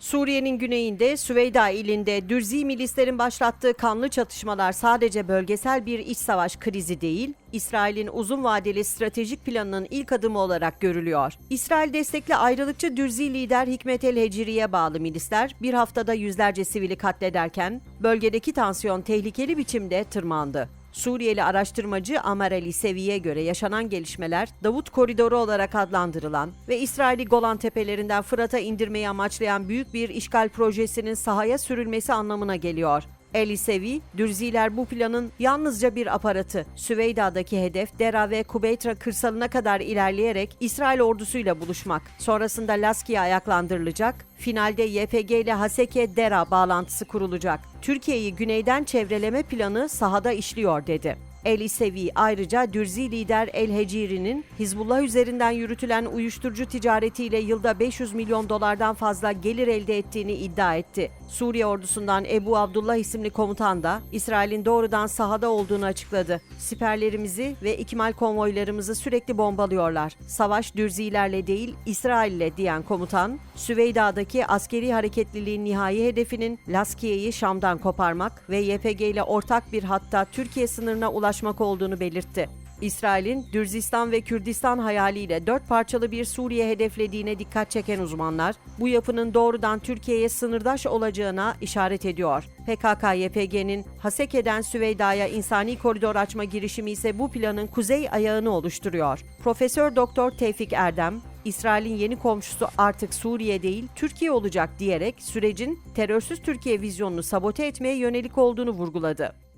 Suriye'nin güneyinde Süveyda ilinde Dürzi milislerin başlattığı kanlı çatışmalar sadece bölgesel bir iç savaş krizi değil, İsrail'in uzun vadeli stratejik planının ilk adımı olarak görülüyor. İsrail destekli ayrılıkçı Dürzi lider Hikmet el Heciri'ye bağlı milisler bir haftada yüzlerce sivili katlederken bölgedeki tansiyon tehlikeli biçimde tırmandı. Suriyeli araştırmacı Amer Ali Sevi'ye göre yaşanan gelişmeler Davut Koridoru olarak adlandırılan ve İsrail'i Golan Tepelerinden Fırat'a indirmeyi amaçlayan büyük bir işgal projesinin sahaya sürülmesi anlamına geliyor. El Sevi, Dürziler bu planın yalnızca bir aparatı. Süveyda'daki hedef Dera ve Kubeytra kırsalına kadar ilerleyerek İsrail ordusuyla buluşmak. Sonrasında Laski'ye ayaklandırılacak. Finalde YPG ile Haseke Dera bağlantısı kurulacak. Türkiye'yi güneyden çevreleme planı sahada işliyor dedi. El İsevi ayrıca Dürzi lider El Heciri'nin Hizbullah üzerinden yürütülen uyuşturucu ticaretiyle yılda 500 milyon dolardan fazla gelir elde ettiğini iddia etti. Suriye ordusundan Ebu Abdullah isimli komutan da İsrail'in doğrudan sahada olduğunu açıkladı. Siperlerimizi ve ikmal konvoylarımızı sürekli bombalıyorlar. Savaş Dürzilerle değil İsrail'le diyen komutan, Süveyda'daki askeri hareketliliğin nihai hedefinin Laskiye'yi Şam'dan koparmak ve YPG ile ortak bir hatta Türkiye sınırına ulaşmak olduğunu belirtti. İsrail'in Dürzistan ve Kürdistan hayaliyle dört parçalı bir Suriye hedeflediğine dikkat çeken uzmanlar, bu yapının doğrudan Türkiye'ye sınırdaş olacağına işaret ediyor. PKK-YPG'nin Haseke'den Süveyda'ya insani koridor açma girişimi ise bu planın kuzey ayağını oluşturuyor. Profesör Doktor Tevfik Erdem, İsrail'in yeni komşusu artık Suriye değil, Türkiye olacak diyerek sürecin terörsüz Türkiye vizyonunu sabote etmeye yönelik olduğunu vurguladı.